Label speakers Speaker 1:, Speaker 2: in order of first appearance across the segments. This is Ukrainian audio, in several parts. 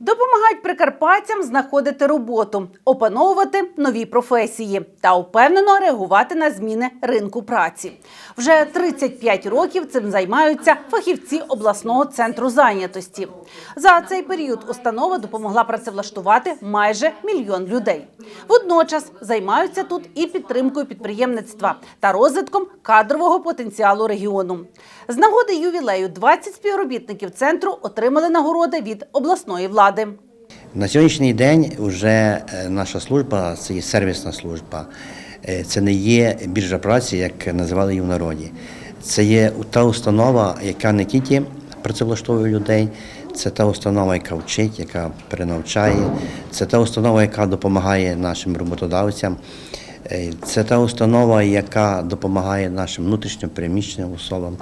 Speaker 1: Допомагають прикарпатцям знаходити роботу, опановувати нові професії та впевнено реагувати на зміни ринку праці. Вже 35 років цим займаються фахівці обласного центру зайнятості. За цей період установа допомогла працевлаштувати майже мільйон людей. Водночас займаються тут і підтримкою підприємництва та розвитком кадрового потенціалу регіону. З нагоди ювілею 20 співробітників центру отримали нагороди від обласної влади.
Speaker 2: На сьогоднішній день вже наша служба це є сервісна служба. Е, Це не є біржа праці, як називали її в народі. Це є та установа, яка не тільки працевлаштовує людей, це та установа, яка вчить, яка перенавчає, це та установа, яка допомагає нашим роботодавцям. Е, Це та установа, яка допомагає нашим внутрішньо переміщеним особам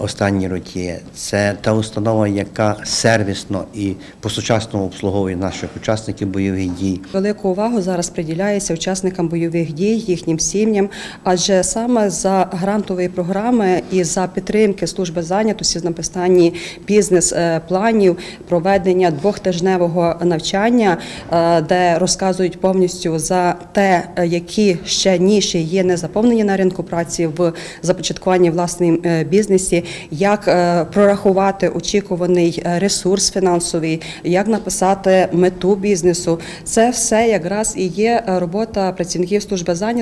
Speaker 2: останні роки. Це та установа, яка сервісно і по-сучасному обслуговує наших учасників бойових дій.
Speaker 3: Велику увагу зараз приділяється учасникам бойових дій, їхнім сім'ям, адже саме за грантової програми і за підтримки служби зайнятості з написанні бізнес-планів, проведення двохтижневого навчання, е, де розказують повністю за те, е, які ще ніші є не заповнені на ринку праці в започаткуванні власним е, бізнесі, як е, прорахувати очікуваний е, ресурс фінансовий, як написати мету бізнесу. Це все якраз і є робота працівників служби зайнятості.